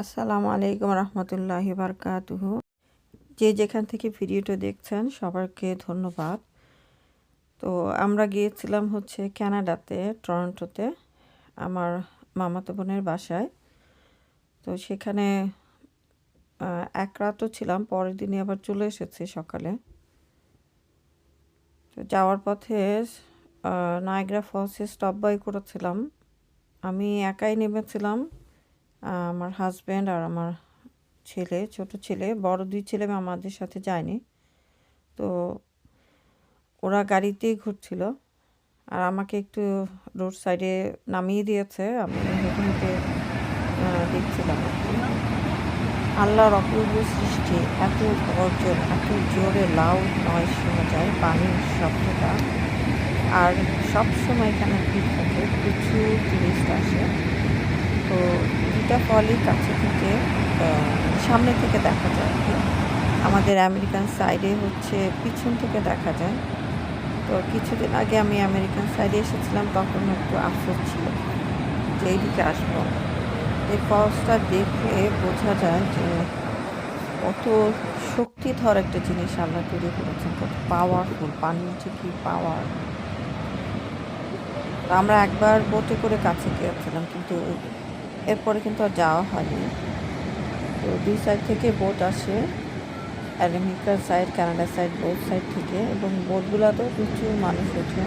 আসসালামু আলাইকুম রহমতুল্লাহি বারকাতুহু। যে যেখান থেকে ভিডিওটা দেখছেন সবাইকে ধন্যবাদ। তো আমরা গিয়েছিলাম হচ্ছে ক্যানাডাতে, টরন্টোতে, আমার মামাতো বোনের বাসায়। তো সেখানে এক রাতও ছিলাম, পরের দিনে আবার চলে এসেছি সকালে। তো যাওয়ার পথে নায়গ্রা ফলসে স্টপ বাই করেছিলাম। আমি একাই নেমেছিলাম। আমার হাজব্যান্ড আর আমার ছেলে, ছোট ছেলে, বড় দুই ছেলে আমাদের সাথে যায়নি। তো ওরা গাড়িতেই ঘুরছিল। আর আমাকে একটু রোড সাইডে নামিয়ে দিয়েছে। আমি হেঁটে দেখছিলাম আল্লাহর অপূর্ব সৃষ্টি, এত গর্জন, এত জোরে লাউড নয় শোনা যায়, পানির শব্দটা। আর সবসময় এখানে ভিড় থাকে, প্রচুর টুরিস্ট আসে। তো দুটা ফলই কাছে থেকে সামনে থেকে দেখা যায় আমাদের আমেরিকান সাইডে হচ্ছে পিছন থেকে দেখা যায়। তো কিছুদিন আগে আমি আমেরিকান সাইডে এসেছিলাম, তখন একটু আফসোস ছিল যে এইদিকে আসব। এই ফলসটা দেখে বোঝা যায় যে কত শক্তিধর একটা জিনিস আমরা তৈরি করেছেন, কত পাওয়ারফুল পানির যে কি পাওয়ার আমরা একবার বোটে করে কাছে গিয়েছিলাম, কিন্তু এরপরে কিন্তু আর যাওয়া হয়নি। তো দুই সাইড থেকে বোট আসে আমেরিকার side Canada side boat side থেকে, এবং বোটগুলোতেও প্রচুর মানুষ ওঠে।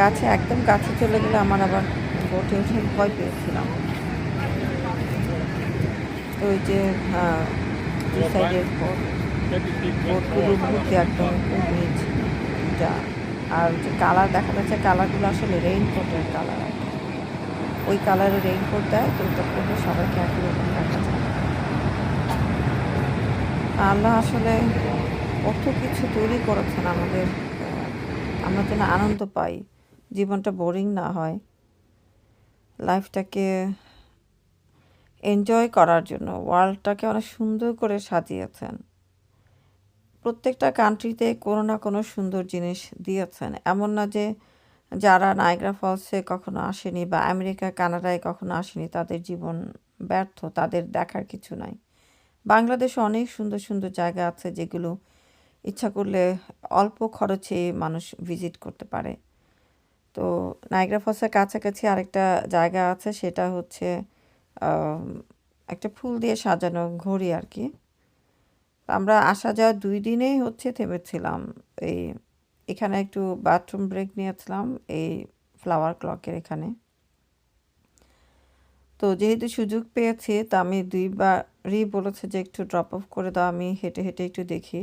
কাছে, একদম কাছে চলে গেলে আমার আবার বোটে উঠে ভয় পেয়েছিলাম। তো ওই যে দুই সাইডের বোট বোটগুলো ঘুরতে একদম যা আর যে কালার দেখা যাচ্ছে কালারগুলো আসলে রেইনকোটের কালার ওই কালারের রেইনকোট দেয়, তো তখন সবাইকে একই রকম দেখা যায়। আল্লাহ আসলে কত কিছু তৈরি করেছেন আমাদের আমরা যেন আনন্দ পাই, জীবনটা বোরিং না হয় লাইফটাকে এনজয় করার জন্য ওয়ার্ল্ডটাকে অনেক সুন্দর করে সাজিয়েছেন। প্রত্যেকটা কান্ট্রিতে কোনো না কোনো সুন্দর জিনিস দিয়েছেন, এমন না যে যারা নায়গ্রা ফলসে কখনো আসেনি বা আমেরিকা, কানাডায় কখনো আসেনি, তাদের জীবন ব্যর্থ, তাদের দেখার কিছু নাই। বাংলাদেশে অনেক সুন্দর সুন্দর জায়গা আছে যেগুলো ইচ্ছা করলে অল্প খরচে মানুষ ভিজিট করতে পারে। তো নায়গ্রা ফলসের কাছাকাছি আরেকটা জায়গা আছে, সেটা হচ্ছে একটা ফুল দিয়ে সাজানো ঘড়ি আর কি। আমরা আসা যাওয়া দুই দিনেই হচ্ছে থেমেছিলাম এই এখানে একটু বাথরুম ব্রেক নিয়েছিলাম, এই ফ্লাওয়ার ক্লকের এখানে। তো যেহেতু সুযোগ পেয়েছি, তা আমি দুইবারই বলেছে যে একটু ড্রপ অফ করে দাও, আমি হেঁটে হেঁটে একটু দেখি।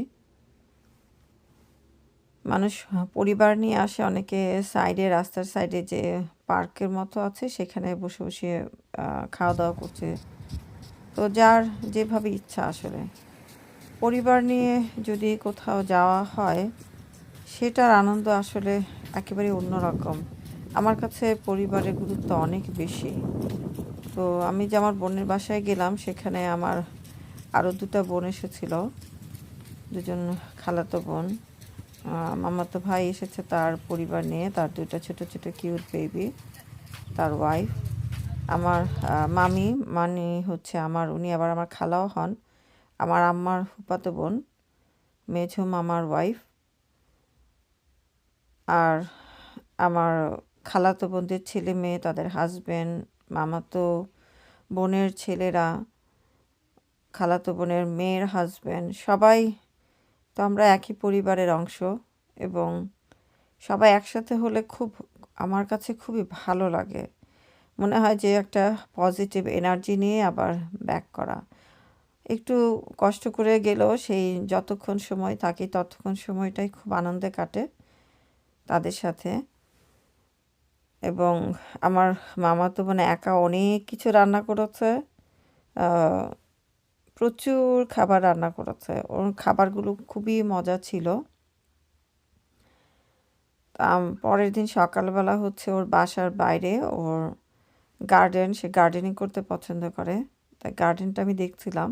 মানুষ পরিবার নিয়ে আসে, অনেকে সাইডে রাস্তার সাইডে যে পার্কের মতো আছে, সেখানে বসে বসে খাওয়া দাওয়া করছে। তো যার যেভাবে ইচ্ছা আসলে। পরিবার নিয়ে যদি কোথাও যাওয়া হয় সেটার আনন্দ আসলে একেবারে অন্যরকম। আমার কাছে পরিবারের গুরুত্ব অনেক বেশি। তো আমি যে আমার বোনের বাসায় গেলাম, সেখানে আমার আরও দুটা বোন এসেছিল। দুজন খালাতো বোন। মামাতো ভাই এসেছে তার পরিবার নিয়ে। তার দুটা ছোট ছোট, কিউট বেবি তার ওয়াইফ আমার মামি মানে হচ্ছে আমার, উনি আবার আমার খালাও হন। আমার আম্মার ফুপাতো বোন মেঝো মামার ওয়াইফ আর আমার খালাতো বোনদের ছেলে মেয়ে, তাদের হাজব্যান্ড মামাতো বোনের ছেলেরা, খালাতো বোনের মেয়ের হাজব্যান্ড সবাই তো আমরা একই পরিবারের অংশ এবং সবাই একসাথে হলে খুব, আমার কাছে খুবই ভালো লাগে। মনে হয় যে একটা পজিটিভ এনার্জি নিয়ে আবার ব্যাক করা। একটু কষ্ট করে গেলেও সেই যতক্ষণ সময় থাকি ততক্ষণ সময়টাই খুব আনন্দে কাটে। তাদের সাথে। এবং আমার মামা তো মানে একা অনেক কিছু রান্না করেছে। প্রচুর খাবার রান্না করেছে। ওর খাবারগুলো খুবই মজা ছিল। পরের দিন সকালবেলা হচ্ছে ওর বাসার বাইরে ওর গার্ডেন, সে গার্ডেনিং করতে পছন্দ করে। তাই গার্ডেনটা আমি দেখছিলাম।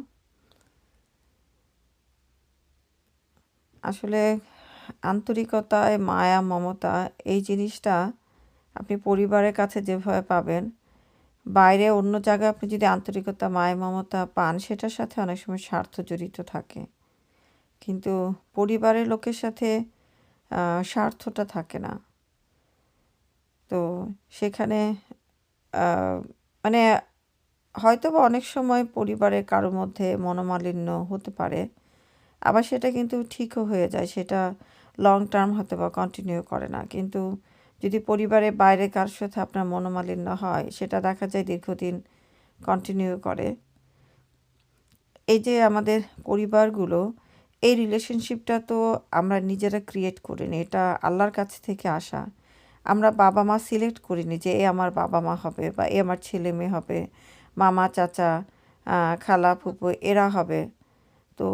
আসলে আন্তরিকতায়, মায়া, মমতা, এই জিনিসটা আপনি পরিবারের কাছে যেভাবে পাবেন, বাইরে অন্য জায়গায় আপনি যদি আন্তরিকতা, মায়া, মমতা পান, সেটার সাথে অনেক সময় স্বার্থ জড়িত থাকে। কিন্তু পরিবারের লোকের সাথে স্বার্থটা থাকে না। তো সেখানে মানে হয়তো বা অনেক সময় পরিবারের কারোর মধ্যে মনোমালিন্য হতে পারে আবার সেটা কিন্তু ঠিকও হয়ে যায়, সেটা লং টার্ম হয়তো বা কন্টিনিউ করে না। কিন্তু যদি পরিবারে বাইরে কার সাথে আপনার মনোমালিন্য হয়, সেটা দেখা যায় দীর্ঘদিন কন্টিনিউ করে। এই যে আমাদের পরিবারগুলো, এই রিলেশনশিপটা তো আমরা নিজেরা ক্রিয়েট করিনি, এটা আল্লাহর কাছ থেকে আসা। আমরা বাবা মা সিলেক্ট করিনি যে এ আমার বাবা মা হবে বা এ আমার ছেলে মেয়ে হবে, মামা, চাচা খালা ফুপু এরা হবে। তো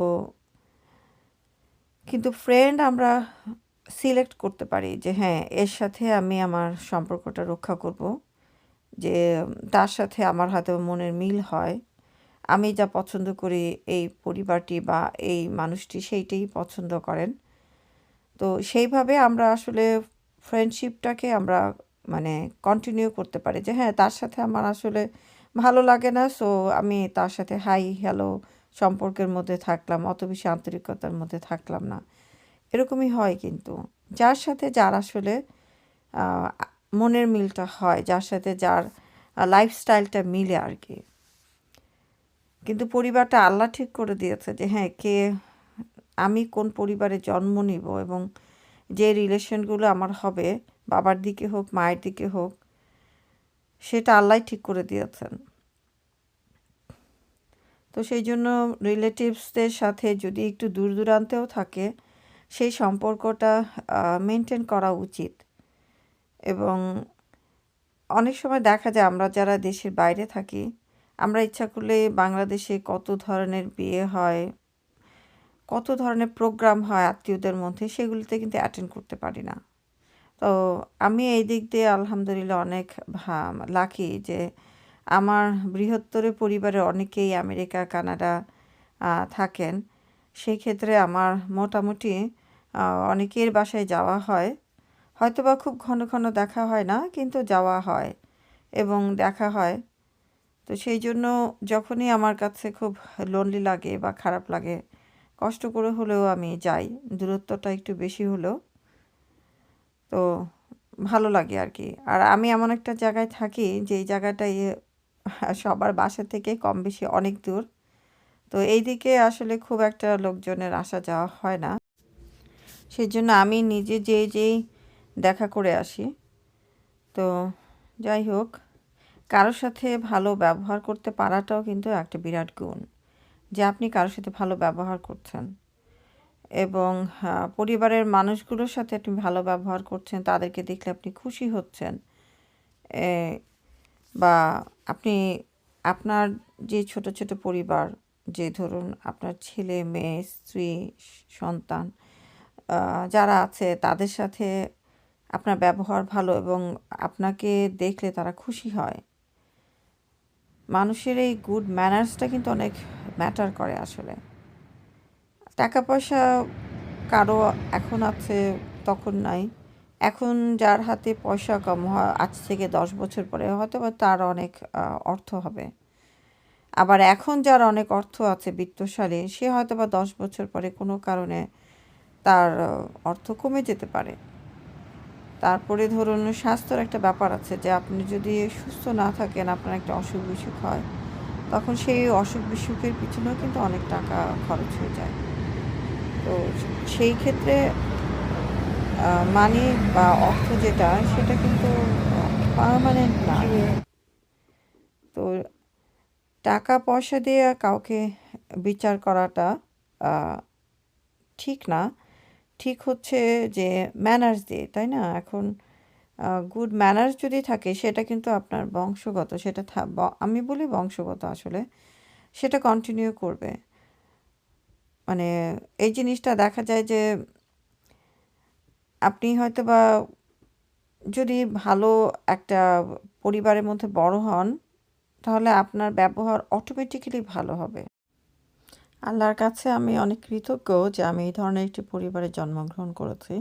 কিন্তু ফ্রেন্ড আমরা সিলেক্ট করতে পারি যে হ্যাঁ এর সাথে আমি আমার সম্পর্কটা রক্ষা করব। যে, তার সাথে আমার হয়তো মনের মিল হয়। আমি যা পছন্দ করি, এই পরিবারটি বা এই মানুষটি সেইটাই পছন্দ করেন। তো সেইভাবে আমরা আসলে ফ্রেন্ডশিপটাকে আমরা মানে কন্টিনিউ করতে পারি যে হ্যাঁ তার সাথে আমার আসলে ভালো লাগে না সো আমি তার সাথে হাই হ্যালো সম্পর্কের মধ্যে থাকলাম, অত বেশি আন্তরিকতার মধ্যে থাকলাম না। এরকমই হয় কিন্তু। যার সাথে যার আসলে মনের মিলটা হয়, যার সাথে যার লাইফস্টাইলটা মিলে আর কি। কিন্তু পরিবারটা আল্লাহ ঠিক করে দিয়েছে যে হ্যাঁ কে, আমি কোন পরিবারে জন্ম নিব এবং যে রিলেশনগুলো আমার হবে, বাবার দিকে হোক, মায়ের দিকে হোক, সেটা আল্লাহ ঠিক করে দিয়েছেন। তো সেই জন্য রিলেটিভসদের সাথে যদি একটু দূর দূরান্তেও থাকে, সেই সম্পর্কটা মেনটেন করা উচিত। এবং অনেক সময় দেখা যায় আমরা যারা দেশের বাইরে থাকি, আমরা ইচ্ছা করলে বাংলাদেশে কত ধরনের বিয়ে হয়, কত ধরনের প্রোগ্রাম হয় আত্মীয়দের মধ্যে, সেগুলিতে কিন্তু অ্যাটেন্ড করতে পারি না। তো আমি এই দিক দিয়ে আলহামদুলিল্লাহ অনেক লাকি যে আমার বৃহত্তর পরিবারে অনেকেই আমেরিকা, কানাডা থাকেন। সেই ক্ষেত্রে আমার মোটামুটি অনেকের বাসায় যাওয়া হয়। হয়তোবা খুব ঘন ঘন দেখা হয় না, কিন্তু যাওয়া হয় এবং দেখা হয়। তো সেই জন্য যখনই আমার কাছে খুব লোনলি লাগে বা খারাপ লাগে, কষ্ট করে হলেও আমি যাই, দূরত্বটা একটু বেশি হলেও। তো ভালো লাগে আর কি। আর আমি এমন একটা জায়গায় থাকি যেই জায়গাটায় সবার বাসা থেকে কম বেশি অনেক দূর। তো এই দিকে আসলে খুব একটা লোকজনের আসা যাওয়া হয় না। সেই জন্য আমি নিজে যেই যেই দেখা করে আসি। তো যাই হোক, কারোর সাথে ভালো ব্যবহার করতে পারাটাও কিন্তু একটা বিরাট গুণ যে আপনি কারোর সাথে ভালো ব্যবহার করছেন। এবং পরিবারের মানুষগুলোর সাথে আপনি ভালো ব্যবহার করছেন, তাদেরকে দেখলে আপনি খুশি হচ্ছেন। বা আপনি, আপনার যে ছোট ছোট পরিবার, যে ধরুন আপনার ছেলে, মেয়ে, স্ত্রী, সন্তান যারা আছে, তাদের সাথে আপনার ব্যবহার ভালো এবং আপনাকে দেখলে তারা খুশি হয়, মানুষের এই গুড ম্যানার্সটা কিন্তু অনেক ম্যাটার করে আসলে। টাকা পয়সা কারও এখন আছে তখন নাই। এখন যার হাতে পয়সা কম হয়, আজ থেকে দশ বছর পরে হয়তো বা তার অনেক অর্থ হবে। আবার এখন যার অনেক অর্থ আছে বিত্তশালী, সে হয়তো বা দশ বছর পরে কোনো কারণে তার অর্থ কমে যেতে পারে। তারপরে ধরুন স্বাস্থ্যর একটা ব্যাপার আছে যে আপনি যদি সুস্থ না থাকেন, আপনার একটা অসুখ বিসুখ হয়, তখন সেই অসুখ বিসুখের পিছনেও কিন্তু অনেক টাকা খরচ হয়ে যায়। তো সেই ক্ষেত্রে মানি বা অর্থ যেটা সেটা কিন্তু পার্মানেন্ট না। তো টাকা পয়সা দিয়ে কাউকে বিচার করাটা ঠিক না। ঠিক হচ্ছে যে ম্যানার্স দিয়ে তাই না? এখন গুড ম্যানার্স যদি থাকে সেটা কিন্তু আপনার বংশগত সেটা আমি বলি বংশগত আসলে সেটা কন্টিনিউ করবে। মানে এই জিনিসটা দেখা যায় যে আপনি হয়তো বা যদি ভালো একটা পরিবারের মধ্যে বড় হন, তাহলে আপনার ব্যবহার অটোমেটিক্যালি ভালো হবে। আল্লাহর কাছে আমি অনেক কৃতজ্ঞ যে আমি এই ধরনের একটি পরিবারে জন্মগ্রহণ করেছি।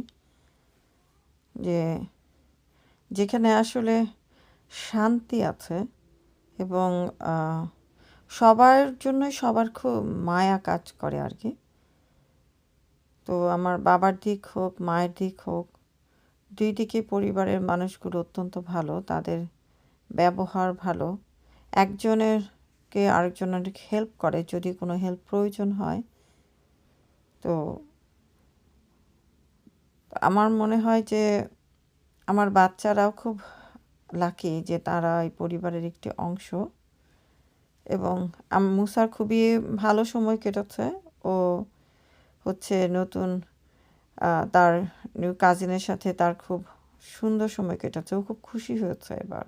যে যেখানে আসলে শান্তি আছে এবং সবার জন্যই সবার খুব মায়া কাজ করে আর কি। তো আমার বাবার দিক হোক, মায়ের দিক হোক, দুই দিকে পরিবারের মানুষগুলো অত্যন্ত ভালো, তাদের ব্যবহার ভালো। একজনেরকে আরেকজনের হেল্প করে, যদি কোনো হেল্প প্রয়োজন হয়। তো আমার মনে হয় যে আমার বাচ্চারাও খুব লাকি যে তারা এই পরিবারের একটি অংশ। এবং মুসার খুবই ভালো সময় কেটেছে। ও হচ্ছে নতুন তার কাজিনের সাথে তার খুব সুন্দর সময় কেটেছে ও খুব খুশি হয়েছে এবার।